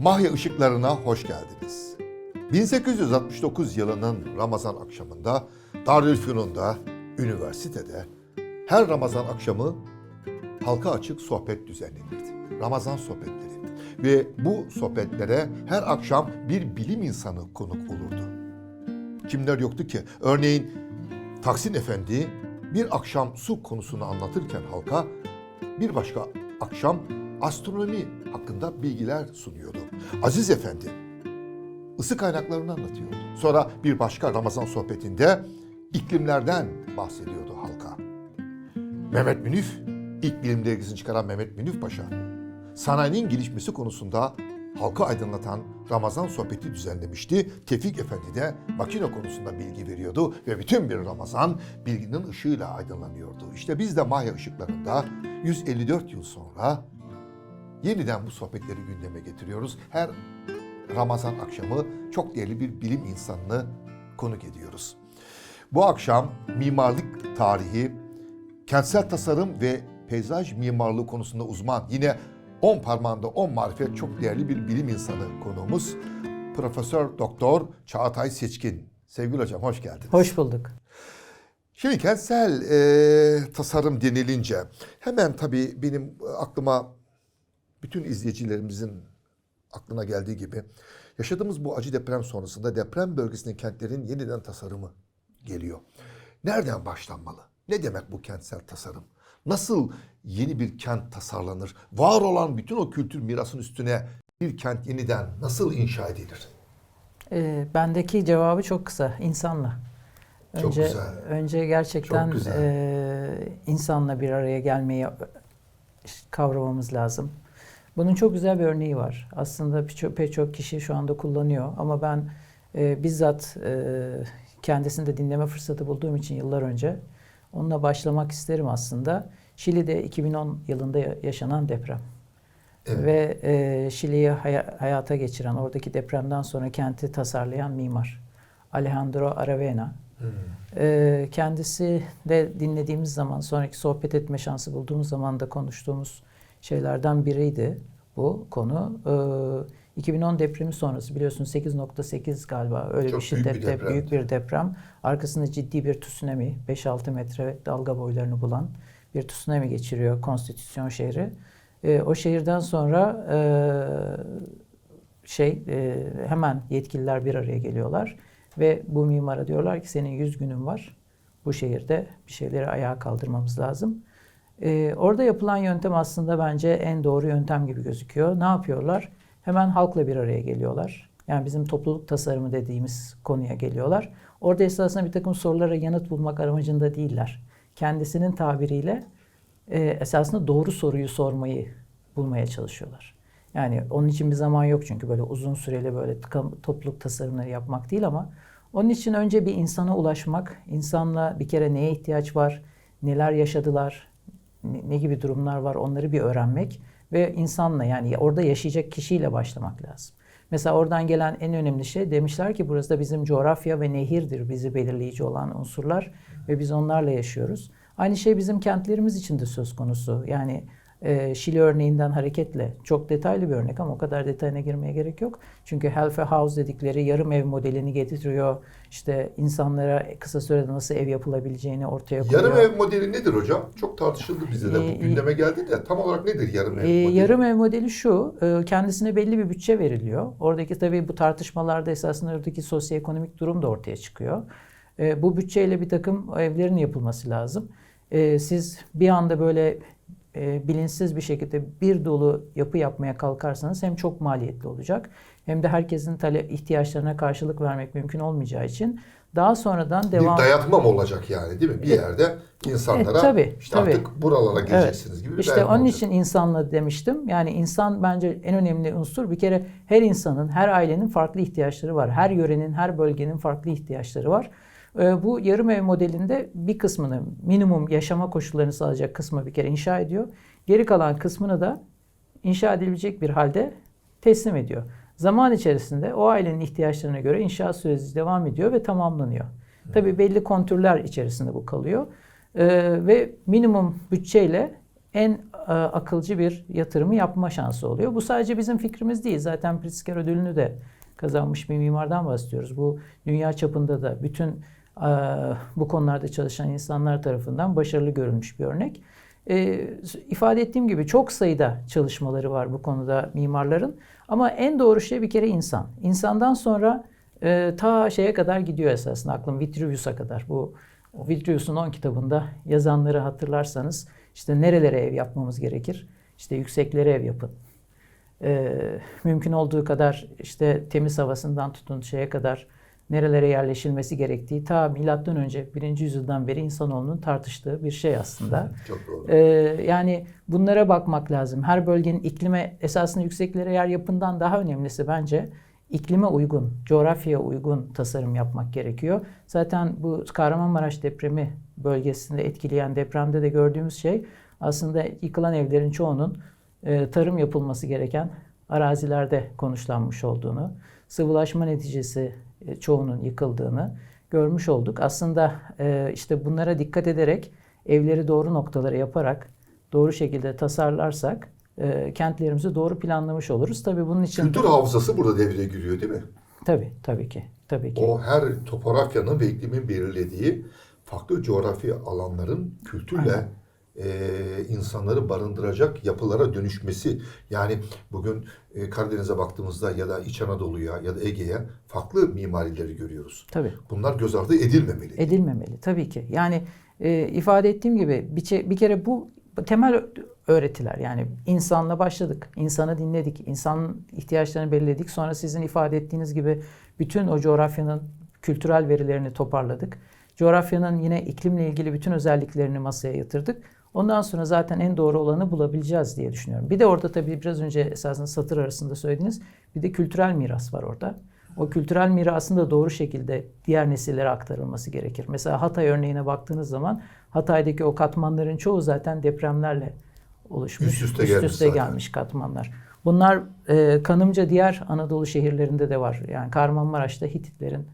Mahya ışıklarına hoş geldiniz. 1869 yılının Ramazan akşamında Darülfünun'da, üniversitede her Ramazan akşamı halka açık sohbet düzenlenirdi. Ramazan sohbetleri. Ve bu sohbetlere her akşam bir bilim insanı konuk olurdu. Kimler yoktu ki? Örneğin Taksin Efendi bir akşam su konusunu anlatırken halka bir başka akşam astronomi hakkında bilgiler sunuyordu. Aziz Efendi ısı kaynaklarını anlatıyordu. Sonra bir başka Ramazan sohbetinde iklimlerden bahsediyordu halka. Mehmet Münif, ilk bilim dergisini çıkaran Mehmet Münif Paşa, sanayinin gelişmesi konusunda halka aydınlatan Ramazan sohbeti düzenlemişti. Tevfik Efendi de makine konusunda bilgi veriyordu ve bütün bir Ramazan bilginin ışığıyla aydınlanıyordu. İşte biz de Mahya ışıklarında 154 yıl sonra yeniden bu sohbetleri gündeme getiriyoruz. Her Ramazan akşamı çok değerli bir bilim insanını konuk ediyoruz. Bu akşam mimarlık tarihi, kentsel tasarım ve peyzaj mimarlığı konusunda uzman, yine 10 parmağında 10 marifet çok değerli bir bilim insanı konuğumuz Profesör Doktor Çağatay Seçkin. Sevgili hocam hoş geldiniz. Hoş bulduk. Şimdi kentsel e, tasarım denilince hemen tabii benim aklıma bütün izleyicilerimizin aklına geldiği gibi yaşadığımız bu acı deprem sonrasında deprem bölgesinin kentlerin yeniden tasarımı geliyor. Nereden başlanmalı? Ne demek bu kentsel tasarım? Nasıl yeni bir kent tasarlanır? Var olan bütün o kültür mirasının üstüne bir kent yeniden nasıl inşa edilir? Ee, bendeki cevabı çok kısa. insanla. Çok Önce, güzel. önce gerçekten Çok güzel. e, insanla bir araya gelmeyi kavramamız lazım. Bunun çok güzel bir örneği var. Aslında pek çok kişi şu anda kullanıyor ama ben e, bizzat e, kendisini de dinleme fırsatı bulduğum için yıllar önce onunla başlamak isterim aslında. Şili'de 2010 yılında ya- yaşanan deprem. Evet. Ve e, Şili'yi haya- hayata geçiren, oradaki depremden sonra kenti tasarlayan mimar Alejandro Aravena. E, kendisi de dinlediğimiz zaman, sonraki sohbet etme şansı bulduğumuz zaman da konuştuğumuz şeylerden biriydi bu konu. E, 2010 depremi sonrası biliyorsun 8.8 galiba öyle Çok bir büyük bir şiddette depremdi. büyük bir deprem. Arkasında ciddi bir tsunami, 5-6 metre dalga boylarını bulan bir tsunami geçiriyor Konstitüsyon şehri. E, o şehirden sonra e, şey e, hemen yetkililer bir araya geliyorlar ve bu mimara diyorlar ki senin 100 günün var. Bu şehirde bir şeyleri ayağa kaldırmamız lazım. E, orada yapılan yöntem aslında bence en doğru yöntem gibi gözüküyor. Ne yapıyorlar? Hemen halkla bir araya geliyorlar. Yani bizim topluluk tasarımı dediğimiz konuya geliyorlar. Orada esasında bir takım sorulara yanıt bulmak amacında değiller. Kendisinin tabiriyle e, esasında doğru soruyu sormayı bulmaya çalışıyorlar. Yani onun için bir zaman yok çünkü böyle uzun süreli böyle tıka- topluluk tasarımları yapmak değil ama onun için önce bir insana ulaşmak, insanla bir kere neye ihtiyaç var, neler yaşadılar, ne, gibi durumlar var onları bir öğrenmek ve insanla yani orada yaşayacak kişiyle başlamak lazım. Mesela oradan gelen en önemli şey demişler ki burası da bizim coğrafya ve nehirdir bizi belirleyici olan unsurlar ve biz onlarla yaşıyoruz. Aynı şey bizim kentlerimiz için de söz konusu. Yani e, Şili örneğinden hareketle çok detaylı bir örnek ama o kadar detayına girmeye gerek yok. Çünkü Helfe House dedikleri yarım ev modelini getiriyor. İşte insanlara kısa sürede nasıl ev yapılabileceğini ortaya koyuyor. Yarım ev modeli nedir hocam? Çok tartışıldı bizde de. Ee, Bu gündeme geldi de tam olarak nedir yarım ev Ee, modeli? yarım ev modeli şu, e, kendisine belli bir bütçe veriliyor. Oradaki tabii bu tartışmalarda esasında oradaki sosyoekonomik durum da ortaya çıkıyor. E, bu bütçeyle bir takım evlerin yapılması lazım. E, siz bir anda böyle e, bilinçsiz bir şekilde bir dolu yapı yapmaya kalkarsanız hem çok maliyetli olacak hem de herkesin talep ihtiyaçlarına karşılık vermek mümkün olmayacağı için daha sonradan devam Bir dayatma mı olacak yani değil mi? Bir yerde insanlara E, tabii, işte tabii. artık buralara geleceksiniz gibi bir İşte onun olacak. için insanla demiştim. Yani insan bence en önemli unsur. Bir kere her insanın, her ailenin farklı ihtiyaçları var. Her yörenin, her bölgenin farklı ihtiyaçları var. Ee, Bu yarım ev modelinde bir kısmını minimum yaşama koşullarını sağlayacak kısmı bir kere inşa ediyor. Geri kalan kısmını da inşa edilebilecek bir halde teslim ediyor. Zaman içerisinde o ailenin ihtiyaçlarına göre inşaat süreci devam ediyor ve tamamlanıyor. Tabii belli kontürler içerisinde bu kalıyor. Ee, ve minimum bütçeyle en e, akılcı bir yatırımı yapma şansı oluyor. Bu sadece bizim fikrimiz değil. Zaten Pritzker ödülünü de kazanmış bir mimardan bahsediyoruz. Bu dünya çapında da bütün bu konularda çalışan insanlar tarafından başarılı görülmüş bir örnek. E, ifade ettiğim gibi çok sayıda çalışmaları var bu konuda mimarların. Ama en doğru şey bir kere insan. İnsandan sonra e, ta şeye kadar gidiyor esasında aklım Vitruvius'a kadar. Bu Vitruvius'un 10 kitabında yazanları hatırlarsanız işte nerelere ev yapmamız gerekir? İşte yükseklere ev yapın. E, mümkün olduğu kadar işte temiz havasından tutun şeye kadar nerelere yerleşilmesi gerektiği ta milattan önce 1. yüzyıldan beri insanoğlunun tartıştığı bir şey aslında. Çok doğru. Ee, yani bunlara bakmak lazım. Her bölgenin iklime esasında yükseklere yer yapından daha önemlisi bence iklime uygun, coğrafyaya uygun tasarım yapmak gerekiyor. Zaten bu Kahramanmaraş depremi bölgesinde etkileyen depremde de gördüğümüz şey aslında yıkılan evlerin çoğunun e, tarım yapılması gereken arazilerde konuşlanmış olduğunu, sıvılaşma neticesi çoğunun yıkıldığını görmüş olduk. Aslında e, işte bunlara dikkat ederek evleri doğru noktalara yaparak doğru şekilde tasarlarsak e, kentlerimizi doğru planlamış oluruz. Tabii bunun için Kültür hafızası burada devreye giriyor değil mi? tabii tabii ki tabii ki. O her topografyanın ve iklimin belirlediği farklı coğrafi alanların kültürle e, insanları barındıracak yapılara dönüşmesi. Yani bugün e, Karadeniz'e baktığımızda ya da İç Anadolu'ya ya da Ege'ye farklı mimarileri görüyoruz. Tabii. Bunlar göz ardı edilmemeli. Edilmemeli tabii ki. Yani e, ifade ettiğim gibi bir, bir kere bu temel öğretiler. Yani insanla başladık. insanı dinledik. insanın ihtiyaçlarını belirledik. Sonra sizin ifade ettiğiniz gibi bütün o coğrafyanın kültürel verilerini toparladık. Coğrafyanın yine iklimle ilgili bütün özelliklerini masaya yatırdık. Ondan sonra zaten en doğru olanı bulabileceğiz diye düşünüyorum. Bir de orada tabii biraz önce esasında satır arasında söylediğiniz bir de kültürel miras var orada. O kültürel mirasın da doğru şekilde diğer nesillere aktarılması gerekir. Mesela Hatay örneğine baktığınız zaman Hatay'daki o katmanların çoğu zaten depremlerle oluşmuş. Üst üste gelmiş zaten. gelmiş katmanlar. Bunlar e, kanımca diğer Anadolu şehirlerinde de var. Yani Kahramanmaraş'ta Hititlerin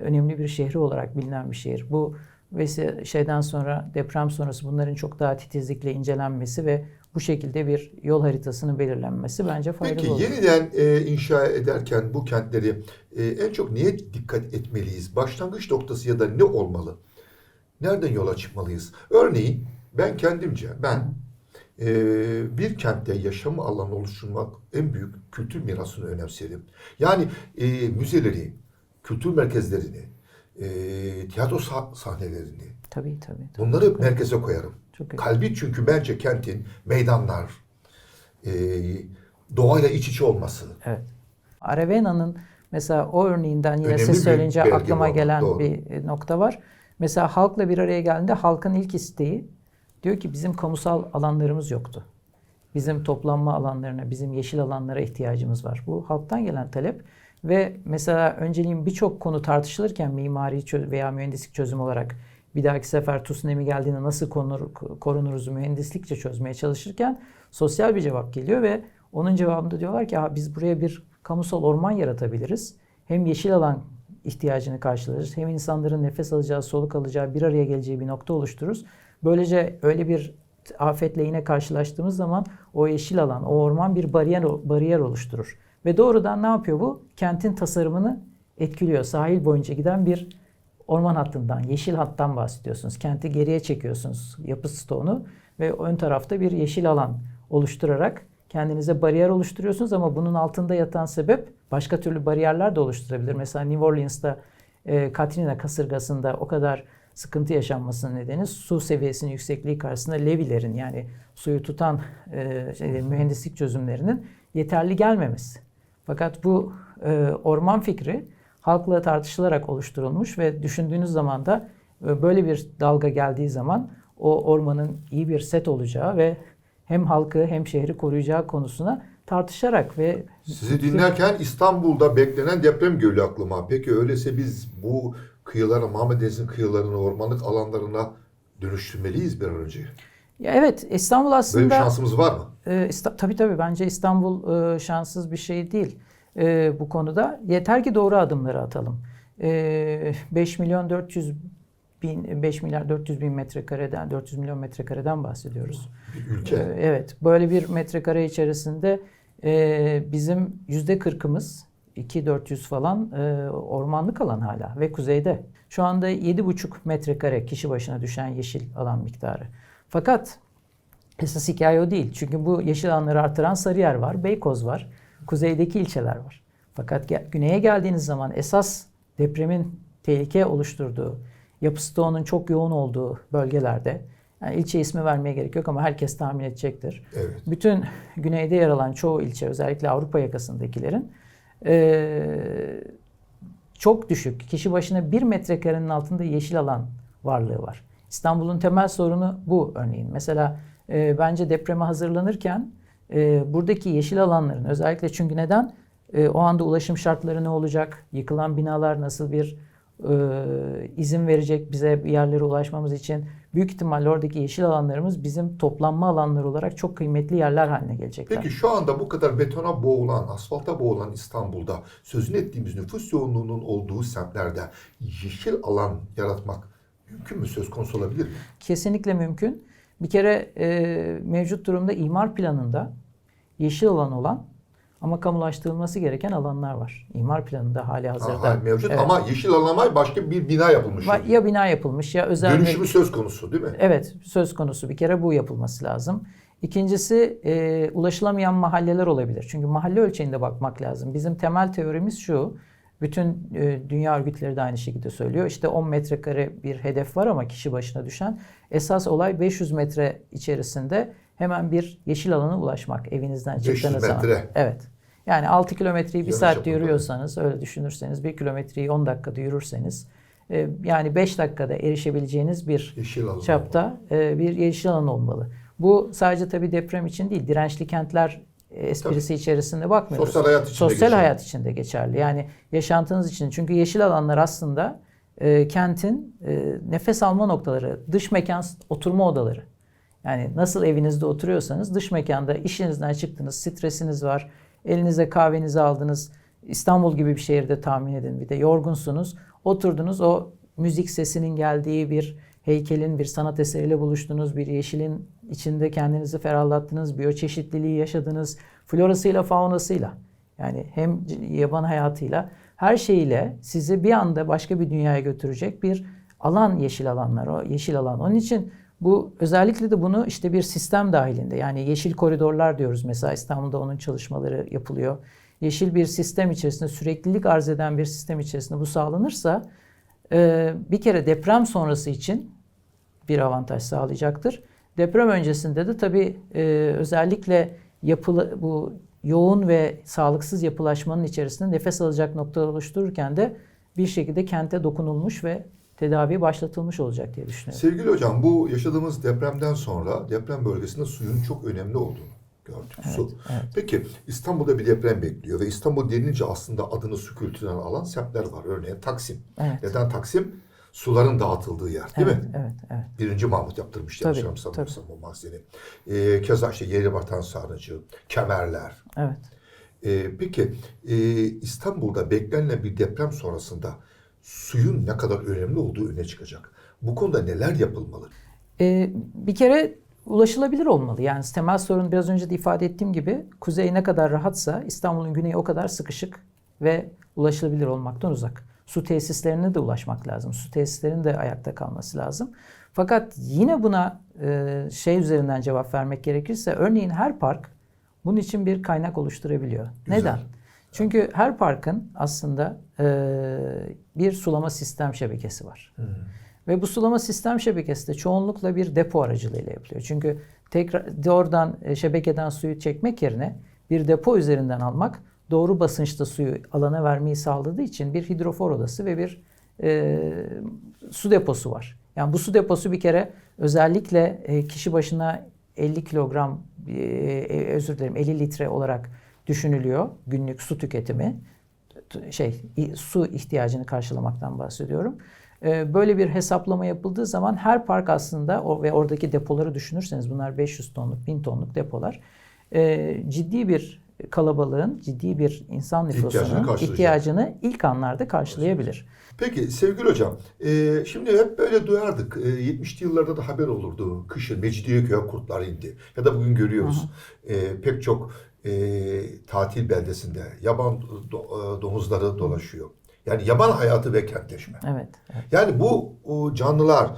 önemli bir şehri olarak bilinen bir şehir. Bu ve şeyden sonra deprem sonrası bunların çok daha titizlikle incelenmesi ve bu şekilde bir yol haritasının belirlenmesi bence faydalı Peki olur. yeniden e, inşa ederken bu kentleri e, en çok niye dikkat etmeliyiz? Başlangıç noktası ya da ne olmalı? Nereden yola çıkmalıyız? Örneğin ben kendimce ben e, bir kentte yaşam alanı oluşturmak en büyük kültür mirasını önemserim. Yani e, müzeleri, kültür merkezlerini, e, tiyatro sah- sahnelerini Tabii tabii. tabii. bunları merkeze koyarım. Çok iyi. Kalbi çünkü bence kentin meydanlar, e, doğayla iç içe olması. Evet. Aravena'nın mesela o örneğinden yine Önemli siz söyleyince aklıma var, gelen doğru. bir nokta var. Mesela halkla bir araya geldiğinde halkın ilk isteği diyor ki bizim kamusal alanlarımız yoktu. Bizim toplanma alanlarına, bizim yeşil alanlara ihtiyacımız var. Bu halktan gelen talep ve mesela önceliğin birçok konu tartışılırken mimari veya mühendislik çözüm olarak bir dahaki sefer tsunami geldiğinde nasıl korunur, korunuruz mühendislikçe çözmeye çalışırken sosyal bir cevap geliyor ve onun cevabında diyorlar ki "Ha, biz buraya bir kamusal orman yaratabiliriz. Hem yeşil alan ihtiyacını karşılarız hem insanların nefes alacağı, soluk alacağı, bir araya geleceği bir nokta oluştururuz. Böylece öyle bir afetle yine karşılaştığımız zaman o yeşil alan, o orman bir bariyer bariyer oluşturur. Ve doğrudan ne yapıyor bu? Kentin tasarımını etkiliyor. Sahil boyunca giden bir orman hattından, yeşil hattan bahsediyorsunuz. Kenti geriye çekiyorsunuz yapı stoğunu ve ön tarafta bir yeşil alan oluşturarak kendinize bariyer oluşturuyorsunuz ama bunun altında yatan sebep başka türlü bariyerler de oluşturabilir. Mesela New Orleans'ta e, Katrina kasırgasında o kadar sıkıntı yaşanmasının nedeni su seviyesinin yüksekliği karşısında levilerin yani suyu tutan e, şey, mühendislik çözümlerinin yeterli gelmemesi. Fakat bu e, orman fikri halkla tartışılarak oluşturulmuş ve düşündüğünüz zaman da e, böyle bir dalga geldiği zaman o ormanın iyi bir set olacağı ve hem halkı hem şehri koruyacağı konusuna tartışarak ve Sizi dinlerken İstanbul'da beklenen deprem geliyor aklıma. Peki öyleyse biz bu kıyılara, Muhammed Deniz'in kıyılarını, ormanlık alanlarına dönüştürmeliyiz bir an önce. Ya evet İstanbul Böyle bir aslında şansımız var mı? e, İsta- tabii tabii bence İstanbul e, şanssız bir şey değil e, bu konuda. Yeter ki doğru adımları atalım. E, 5 milyon 400 bin, 5 milyar 400 bin metrekareden 400 milyon metrekareden bahsediyoruz. Bir ülke. Ee, Evet, böyle bir metrekare içerisinde e, bizim yüzde kırkımız 2400 falan e, ormanlık alan hala ve kuzeyde. Şu anda 7,5 metrekare kişi başına düşen yeşil alan miktarı. Fakat esas hikaye o değil. Çünkü bu yeşil alanları artıran Sarıyer var, Beykoz var, kuzeydeki ilçeler var. Fakat ge- güneye geldiğiniz zaman esas depremin tehlike oluşturduğu, yapı stoğunun çok yoğun olduğu bölgelerde, yani ilçe ismi vermeye gerek yok ama herkes tahmin edecektir. Evet. Bütün güneyde yer alan çoğu ilçe özellikle Avrupa yakasındakilerin eee, çok düşük. Kişi başına bir metrekarenin altında yeşil alan varlığı var. İstanbul'un temel sorunu bu örneğin. Mesela eee, bence depreme hazırlanırken eee, buradaki yeşil alanların özellikle çünkü neden? Eee, o anda ulaşım şartları ne olacak? Yıkılan binalar nasıl bir eee, izin verecek bize bir yerlere ulaşmamız için? Büyük ihtimalle oradaki yeşil alanlarımız bizim toplanma alanları olarak çok kıymetli yerler haline gelecekler. Peki şu anda bu kadar betona boğulan, asfalta boğulan İstanbul'da sözünü ettiğimiz nüfus yoğunluğunun olduğu semtlerde yeşil alan yaratmak mümkün mü söz konusu olabilir mi? Kesinlikle mümkün. Bir kere e, mevcut durumda imar planında yeşil alan olan ama kamulaştırılması gereken alanlar var. İmar planında hali hazırda. Aha, mevcut Evet. ama yeşil alana başka bir bina yapılmış. Ya bina yapılmış ya özel Dönüşümü söz konusu değil mi? Evet, söz konusu bir kere bu yapılması lazım. İkincisi e, ulaşılamayan mahalleler olabilir. Çünkü mahalle ölçeğinde bakmak lazım. Bizim temel teorimiz şu. Bütün e, dünya örgütleri de aynı şekilde söylüyor. İşte 10 metrekare bir hedef var ama kişi başına düşen. Esas olay 500 metre içerisinde hemen bir yeşil alana ulaşmak evinizden 500 çıktığınız zaman. metre. Evet. Yani 6 kilometreyi bir saatte yürüyorsanız öyle düşünürseniz 1 kilometreyi 10 dakikada yürürseniz e, yani 5 dakikada erişebileceğiniz bir çapta e, bir yeşil alan olmalı. Bu sadece tabii deprem için değil, dirençli kentler e, esprisi içerisinde bakmıyoruz. Sosyal hayat için de Sosyal geçerli. hayat için de geçerli. Yani yaşantınız için. Çünkü yeşil alanlar aslında e, kentin e, nefes alma noktaları, dış mekan oturma odaları. Yani nasıl evinizde oturuyorsanız dış mekanda işinizden çıktınız, stresiniz var, elinize kahvenizi aldınız. İstanbul gibi bir şehirde tahmin edin bir de yorgunsunuz. Oturdunuz o müzik sesinin geldiği bir heykelin, bir sanat eseriyle buluştunuz. Bir yeşilin içinde kendinizi ferahlattınız. Biyoçeşitliliği yaşadınız. Florasıyla, faunasıyla. Yani hem yaban hayatıyla her şeyiyle sizi bir anda başka bir dünyaya götürecek bir alan yeşil alanlar o yeşil alan. Onun için bu özellikle de bunu işte bir sistem dahilinde yani yeşil koridorlar diyoruz mesela İstanbul'da onun çalışmaları yapılıyor. Yeşil bir sistem içerisinde süreklilik arz eden bir sistem içerisinde bu sağlanırsa bir kere deprem sonrası için bir avantaj sağlayacaktır. Deprem öncesinde de tabii e, özellikle yapılı bu yoğun ve sağlıksız yapılaşmanın içerisinde nefes alacak noktalar oluştururken de bir şekilde kente dokunulmuş ve tedavi başlatılmış olacak diye düşünüyorum. Sevgili hocam bu yaşadığımız depremden sonra deprem bölgesinde suyun çok önemli olduğunu gördük. Su. evet. Peki İstanbul'da bir deprem bekliyor ve İstanbul denince aslında adını su kültüründen alan semtler var. Örneğin Taksim. Evet. Neden Taksim? Suların dağıtıldığı yer değil evet, mi? evet, evet. Birinci Mahmut yaptırmıştı Tabii, yanlış hatırlamıyorsam o mahzeni. Ee, keza işte Yerebatan Sarnıcı, Kemerler. Evet. Ee, peki e, İstanbul'da beklenilen bir deprem sonrasında suyun ne kadar önemli olduğu öne çıkacak. Bu konuda neler yapılmalı? Ee, bir kere ulaşılabilir olmalı. Yani temel sorun biraz önce de ifade ettiğim gibi kuzey ne kadar rahatsa İstanbul'un güneyi o kadar sıkışık ve ulaşılabilir olmaktan uzak. Su tesislerine de ulaşmak lazım. Su tesislerinin de ayakta kalması lazım. Fakat yine buna e, şey üzerinden cevap vermek gerekirse örneğin her park bunun için bir kaynak oluşturabiliyor. Güzel. Neden? Çünkü her parkın aslında e, bir sulama sistem şebekesi var. Ve bu sulama sistem şebekesi de çoğunlukla bir depo aracılığıyla yapılıyor. Çünkü tekrar doğrudan e, şebekeden suyu çekmek yerine bir depo üzerinden almak doğru basınçta suyu alana vermeyi sağladığı için bir hidrofor odası ve bir e, su deposu var. Yani bu su deposu bir kere özellikle e, kişi başına 50 kilogram e, e, özür dilerim 50 litre olarak düşünülüyor günlük su tüketimi şey su ihtiyacını karşılamaktan bahsediyorum. Ee, Böyle bir hesaplama yapıldığı zaman her park aslında ve oradaki depoları düşünürseniz bunlar 500 tonluk, 1000 tonluk depolar. e, ciddi bir kalabalığın ciddi bir insan nüfusunun ihtiyacını ilk anlarda karşılayabilir. Peki sevgili hocam, e, şimdi hep böyle duyardık. E, 70'li yıllarda da haber olurdu. Kışın Mecidiyeköy'e kurtlar indi. Ya da bugün görüyoruz. E, pek çok e, tatil beldesinde yaban do- e, domuzları dolaşıyor. Yani yaban hayatı ve kentleşme. Evet. evet. Yani bu o canlılar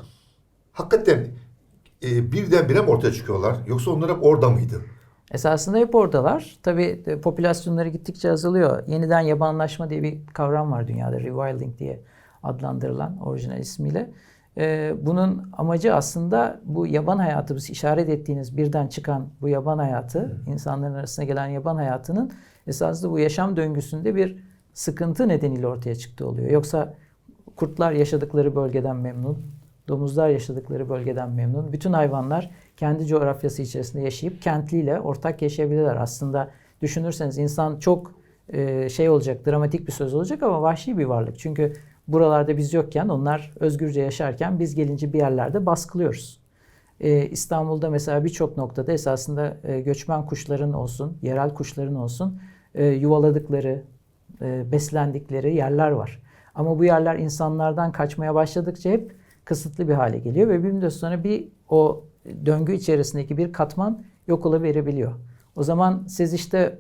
hakikaten e, birdenbire mi ortaya çıkıyorlar? Yoksa onlar hep orada mıydı? Esasında hep oradalar. Tabii e, popülasyonları gittikçe azalıyor. Yeniden yabanlaşma diye bir kavram var dünyada. Rewilding diye adlandırılan orijinal ismiyle. Ee, bunun amacı aslında bu yaban hayatı, bu işaret ettiğiniz birden çıkan bu yaban hayatı, insanların arasına gelen yaban hayatının esasında bu yaşam döngüsünde bir sıkıntı nedeniyle ortaya çıktığı oluyor. Yoksa kurtlar yaşadıkları bölgeden memnun, domuzlar yaşadıkları bölgeden memnun. Bütün hayvanlar kendi coğrafyası içerisinde yaşayıp kentliyle ortak yaşayabilirler. Aslında düşünürseniz insan çok e, şey olacak, dramatik bir söz olacak ama vahşi bir varlık. Çünkü buralarda biz yokken onlar özgürce yaşarken biz gelince bir yerlerde baskılıyoruz. Ee, İstanbul'da mesela birçok noktada esasında e, göçmen kuşların olsun, yerel kuşların olsun e, yuvaladıkları, e, beslendikleri yerler var. Ama bu yerler insanlardan kaçmaya başladıkça hep kısıtlı bir hale geliyor ve bir müddet sonra bir o döngü içerisindeki bir katman yok olabiliyor. O zaman siz işte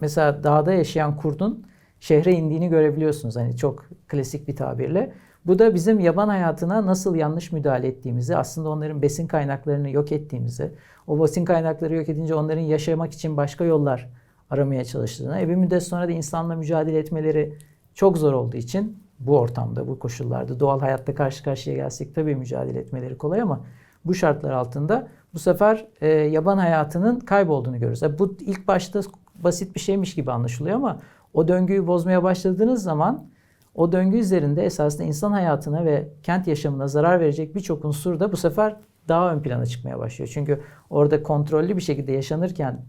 mesela dağda yaşayan kurdun şehre indiğini görebiliyorsunuz. Hani çok klasik bir tabirle. Bu da bizim yaban hayatına nasıl yanlış müdahale ettiğimizi, aslında onların besin kaynaklarını yok ettiğimizi, o besin kaynakları yok edince onların yaşamak için başka yollar aramaya çalıştığını, e bir müddet sonra da insanla mücadele etmeleri çok zor olduğu için bu ortamda, bu koşullarda, doğal hayatta karşı karşıya gelsek tabii mücadele etmeleri kolay ama bu şartlar altında bu sefer e, yaban hayatının kaybolduğunu görüyoruz. E, bu ilk başta basit bir şeymiş gibi anlaşılıyor ama o döngüyü bozmaya başladığınız zaman o döngü üzerinde esasında insan hayatına ve kent yaşamına zarar verecek birçok unsur da bu sefer daha ön plana çıkmaya başlıyor. Çünkü orada kontrollü bir şekilde yaşanırken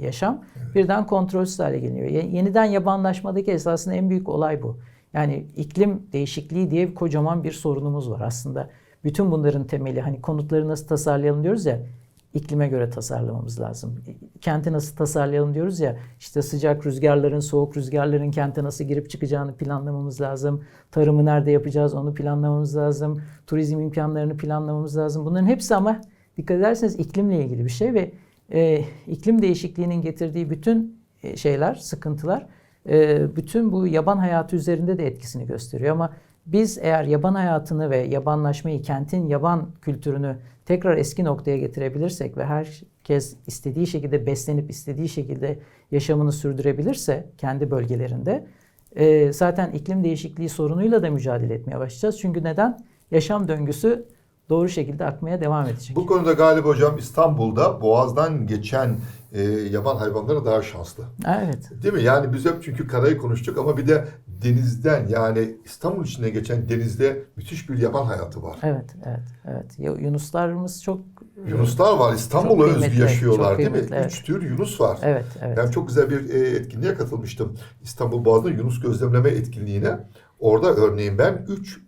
yaşam birden kontrolsüz hale geliyor. Ye- Yeniden yabanlaşmadaki esasında en büyük olay bu. Yani iklim değişikliği diye bir kocaman bir sorunumuz var aslında. Bütün bunların temeli hani konutları nasıl tasarlayalım diyoruz ya iklime göre tasarlamamız lazım. Kenti nasıl tasarlayalım diyoruz ya işte sıcak rüzgarların, soğuk rüzgarların kente nasıl girip çıkacağını planlamamız lazım. Tarımı nerede yapacağız onu planlamamız lazım. Turizm imkanlarını planlamamız lazım. Bunların hepsi ama dikkat ederseniz iklimle ilgili bir şey ve e, iklim değişikliğinin getirdiği bütün e, şeyler, sıkıntılar e, bütün bu yaban hayatı üzerinde de etkisini gösteriyor ama biz eğer yaban hayatını ve yabanlaşmayı, kentin yaban kültürünü tekrar eski noktaya getirebilirsek ve herkes istediği şekilde beslenip istediği şekilde yaşamını sürdürebilirse kendi bölgelerinde e, zaten iklim değişikliği sorunuyla da mücadele etmeye başlayacağız. Çünkü neden? Yaşam döngüsü doğru şekilde akmaya devam edecek. Bu konuda galiba hocam İstanbul'da boğazdan geçen e, yaban hayvanları daha şanslı. Evet. Değil mi? Yani biz hep çünkü karayı konuştuk ama bir de denizden yani İstanbul içinde geçen denizde müthiş bir yaban hayatı var. Evet, evet, evet. Yunuslarımız çok Yunuslar var. İstanbul'a özgü yaşıyorlar değil mi? evet. Üç tür Yunus var. Evet, evet. Ben çok güzel bir e, etkinliğe katılmıştım. İstanbul Boğazı'nda Yunus gözlemleme etkinliğine. Orada örneğin ben üç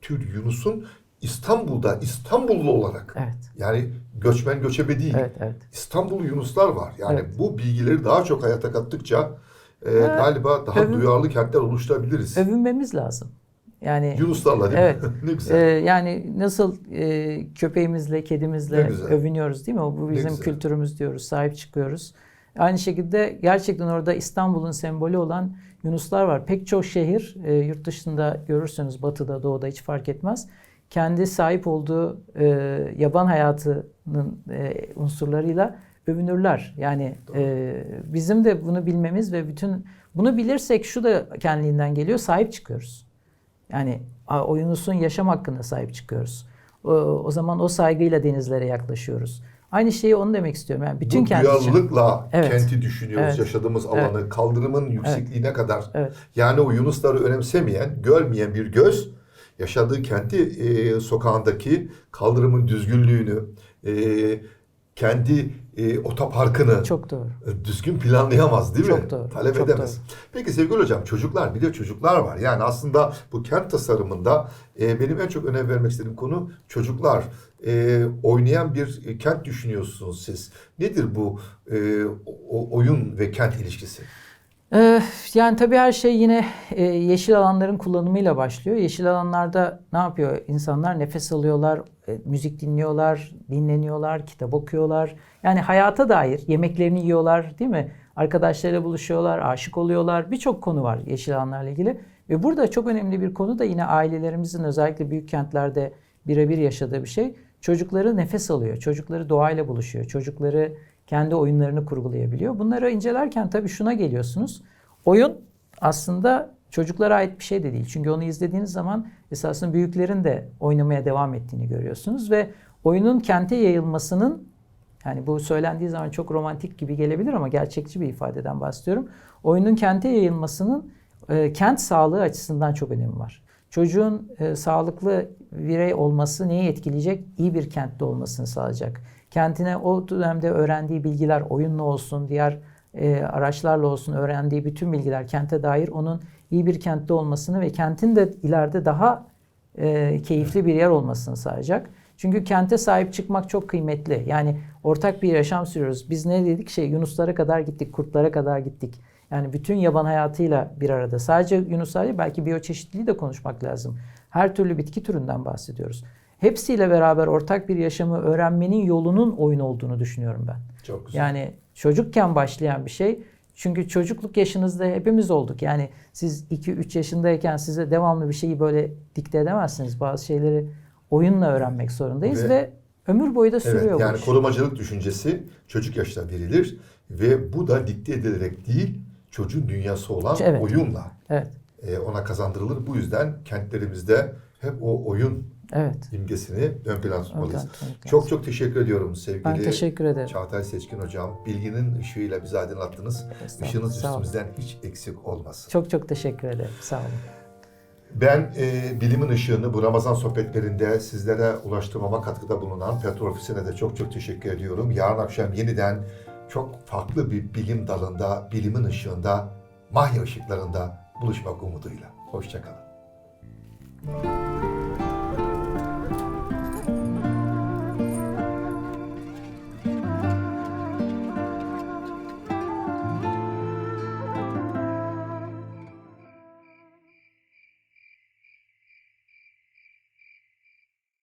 tür Yunus'un İstanbul'da İstanbullu olarak Evet. yani göçmen göçebe değil. Evet, evet. İstanbul Yunuslar var. Yani Evet. bu bilgileri daha çok hayata kattıkça e, galiba daha övün- duyarlı kentler oluşturabiliriz. Övünmemiz lazım. Yani Yunuslarla değil Evet. mi? ne güzel. Ee, yani nasıl e, köpeğimizle, kedimizle övünüyoruz değil mi? Bu bizim kültürümüz diyoruz, sahip çıkıyoruz. Aynı şekilde gerçekten orada İstanbul'un sembolü olan Yunuslar var. Pek çok şehir e, yurt dışında görürsünüz, batıda, doğuda hiç fark etmez. Kendi sahip olduğu e, yaban hayatının e, unsurlarıyla övünürler. Yani e, bizim de bunu bilmemiz ve bütün bunu bilirsek şu da kendiliğinden geliyor, sahip çıkıyoruz. Yani a- o Yunus'un yaşam hakkına sahip çıkıyoruz. O, o zaman o saygıyla denizlere yaklaşıyoruz. Aynı şeyi onu demek istiyorum. Yani bütün bu kent duyarlılıkla Evet. kenti düşünüyoruz, Evet. yaşadığımız alanı, kaldırımın yüksekliğine kadar. Evet. Yani o Yunusları önemsemeyen, görmeyen bir göz yaşadığı kenti e, sokağındaki kaldırımın düzgünlüğünü, e, kendi e, otoparkını Çok doğru. e, düzgün planlayamaz değil mi? Çok doğru, Talep çok edemez. Peki sevgili hocam çocuklar bir de çocuklar var. Yani aslında bu kent tasarımında e, benim en çok önem vermek istediğim konu çocuklar. E, oynayan bir kent düşünüyorsunuz siz. Nedir bu e, o- oyun ve kent ilişkisi? Yani tabii her şey yine e, yeşil alanların kullanımıyla başlıyor. Yeşil alanlarda ne yapıyor? İnsanlar nefes alıyorlar, e, müzik dinliyorlar, dinleniyorlar, kitap okuyorlar. Yani hayata dair yemeklerini yiyorlar değil mi? Arkadaşlarıyla buluşuyorlar, aşık oluyorlar. Birçok konu var yeşil alanlarla ilgili. Ve burada çok önemli bir konu da yine ailelerimizin özellikle büyük kentlerde birebir yaşadığı bir şey. Çocukları nefes alıyor, çocukları doğayla buluşuyor, çocukları kendi oyunlarını kurgulayabiliyor. Bunları incelerken tabii şuna geliyorsunuz. Oyun aslında çocuklara ait bir şey de değil. Çünkü onu izlediğiniz zaman esasında büyüklerin de oynamaya devam ettiğini görüyorsunuz ve oyunun kente yayılmasının yani bu söylendiği zaman çok romantik gibi gelebilir ama gerçekçi bir ifadeden bahsediyorum. Oyunun kente yayılmasının e, kent sağlığı açısından çok önemi var. Çocuğun e, sağlıklı birey olması neyi etkileyecek? İyi bir kentte olmasını sağlayacak. Kentine o dönemde öğrendiği bilgiler oyunla olsun, diğer e, araçlarla olsun öğrendiği bütün bilgiler kente dair onun iyi bir kentte olmasını ve kentin de ileride daha e, keyifli bir yer olmasını sağlayacak. Çünkü kente sahip çıkmak çok kıymetli. Yani ortak bir yaşam sürüyoruz. Biz ne dedik? Şey Yunuslara kadar gittik, kurtlara kadar gittik. Yani bütün yaban hayatıyla bir arada. Sadece Yunuslar değil, belki biyoçeşitliliği de konuşmak lazım. Her türlü bitki türünden bahsediyoruz. Hepsiyle beraber ortak bir yaşamı öğrenmenin yolunun oyun olduğunu düşünüyorum ben. Çok güzel. Yani çocukken başlayan bir şey. Çünkü çocukluk yaşınızda hepimiz olduk. Yani siz 2-3 yaşındayken size devamlı bir şeyi böyle dikte edemezsiniz. Bazı şeyleri oyunla öğrenmek zorundayız Ve- ve, ömür boyu da sürüyor Evet, bu yani iş. korumacılık düşüncesi çocuk yaşta verilir ve bu da dikte edilerek değil çocuğun dünyası olan Evet. oyunla Evet, e, ona kazandırılır. Bu yüzden kentlerimizde hep o oyun evet. imgesini ön plana tutmalıyız. Oradan tutmak Çok çok teşekkür ediyorum sevgili Ben teşekkür ederim. Çağatay Seçkin Hocam. Bilginin ışığıyla bizi aydınlattınız. Işığınız üstümüzden hiç eksik olmasın. Çok çok teşekkür ederim. Sağ olun. Ben e, bilimin ışığını bu Ramazan sohbetlerinde sizlere ulaştırmama katkıda bulunan Petrol Ofisi'ne de çok çok teşekkür ediyorum. Yarın akşam yeniden çok farklı bir bilim dalında, bilimin ışığında, mahya ışıklarında buluşmak umuduyla. Hoşçakalın.